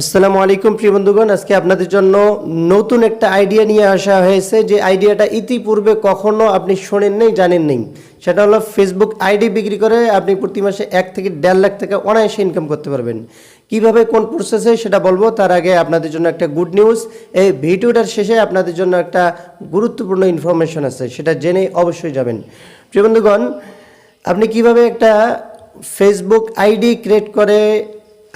আসসালামু আলাইকুম, প্রিয় বন্ধুগণ। আজকে আপনাদের জন্য নতুন একটা আইডিয়া নিয়ে আসা হয়েছে যে আইডিয়াটা ইতিপূর্বে কখনো আপনি শোনেন নেই, জানেন নেই। সেটা হলো ফেসবুক আইডি বিক্রি করে আপনি প্রতি মাসে এক থেকে দেড় লাখ টাকা অনায়াসে ইনকাম করতে পারবেন। কীভাবে, কোন প্রসেসে সেটা বলব। তার আগে আপনাদের জন্য একটা গুড নিউজ এই ভিডিওটার শেষে আপনাদের জন্য একটা গুরুত্বপূর্ণ ইনফরমেশন আছে, সেটা জেনে অবশ্যই যাবেন। প্রিয় বন্ধুগণ, আপনি কীভাবে একটা ফেসবুক আইডি ক্রিয়েট করে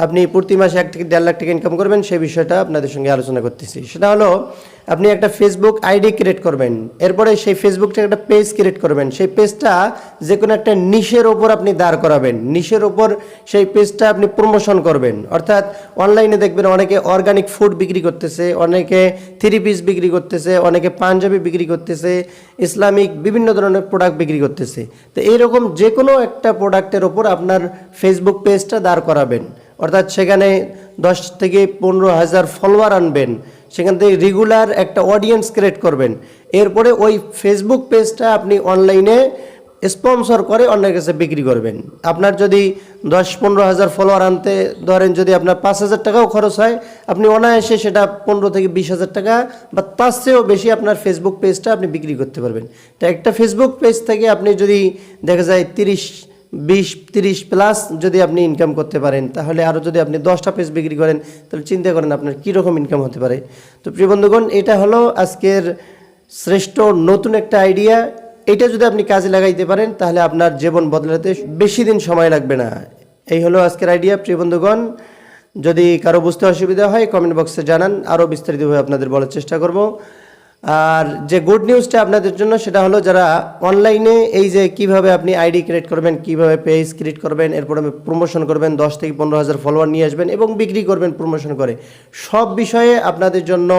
আপনি প্রতি মাসে এক থেকে দেড় লাখ টাকা ইনকাম করবেন, সেই বিষয়টা আপনাদের সঙ্গে আলোচনা করতেছি। সেটা হলো, আপনি একটা ফেসবুক আইডি ক্রিয়েট করবেন, এরপরে সেই ফেসবুকটা একটা পেজ ক্রিয়েট করবেন, সেই পেজটা যে কোনো একটা নিশের ওপর আপনি দাঁড় করাবেন নিশের ওপর সেই পেজটা আপনি প্রমোশন করবেন। অর্থাৎ অনলাইনে দেখবেন অনেকে অর্গানিক ফুড বিক্রি করতেছে, অনেকে থ্রি পিস বিক্রি করতেছে, অনেকে পাঞ্জাবি বিক্রি করতেছে, ইসলামিক বিভিন্ন ধরনের প্রোডাক্ট বিক্রি করতেছে। তো এইরকম যে কোনো একটা প্রোডাক্টের ওপর আপনার ফেসবুক পেজটা দাঁড় করাবেন। অর্থাৎ সেখানে দশ থেকে পনেরো হাজার ফলোয়ার আনবেন। সেখান থেকে রেগুলার একটা অডিয়েন্স ক্রিয়েট করবেন। এরপরে ওই ফেসবুক পেজটা আপনি অনলাইনে স্পন্সর করে অন্যের কাছে বিক্রি করবেন। আপনার যদি দশ পনেরো হাজার ফলোয়ার আনতে ধরেন যদি আপনার পাঁচ হাজার টাকাও খরচ হয়, আপনি অনায়াসে সেটা পনেরো থেকে বিশ হাজার টাকা বা তার চেয়েও বেশি আপনার ফেসবুক পেজটা আপনি বিক্রি করতে পারবেন। তো একটা ফেসবুক পেজ থেকে আপনি যদি দেখা যায় তিরিশ বিশ, তিরিশ প্লাস যদি আপনি ইনকাম করতে পারেন, তাহলে আরও যদি আপনি দশটা পেজ বিক্রি করেন, তাহলে চিন্তা করেন আপনার কীরকম ইনকাম হতে পারে। তো প্রিয় বন্ধুগণ, এটা হলো আজকের শ্রেষ্ঠ নতুন একটা আইডিয়া এটা যদি আপনি কাজে লাগাইতে পারেন, তাহলে আপনার জীবন বদলাতে বেশি দিন সময় লাগবে না। এই হলো আজকের আইডিয়া প্রিয় বন্ধুগণ। যদি কারও বুঝতে অসুবিধা হয় কমেন্ট বক্সে জানান। আরও বিস্তারিতভাবে আপনাদের বলার চেষ্টা করব। আর যে গুড নিউজটা আপনাদের জন্য সেটা হলো যারা অনলাইনে এই যে কীভাবে আপনি আইডি ক্রিয়েট করবেন, কীভাবে পেজ ক্রিয়েট করবেন, এরপর প্রমোশন করবেন, দশ থেকে পনেরো হাজার ফলোয়ার নিয়ে আসবেন এবং বিক্রি করবেন প্রমোশন করে। সব বিষয়ে আপনাদের জন্য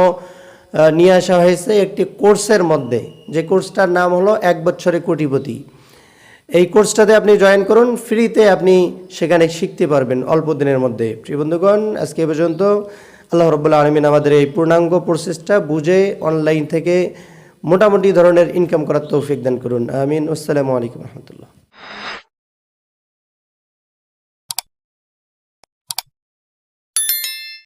নিয়ে আসা হয়েছে একটি কোর্সের মধ্যে। যে কোর্সটার নাম হলো এক বছরে কোটিপতি। এই কোর্সটাতে আপনি জয়েন করুন ফ্রিতে আপনি সেখানে শিখতে পারবেন অল্প দিনের মধ্যে। প্রিয় বন্ধুগণ, আজকে পর্যন্ত। আল্লাহ রব্বুল্লা আলমিন আমাদের এই পূর্ণাঙ্গ প্রসেসটা বুঝে অনলাইন থেকে মোটামুটি ধরনের ইনকাম করার তৌফিক দান করুন। আমিন। আসসালামু আলাইকুম রহমতুল্লাহ।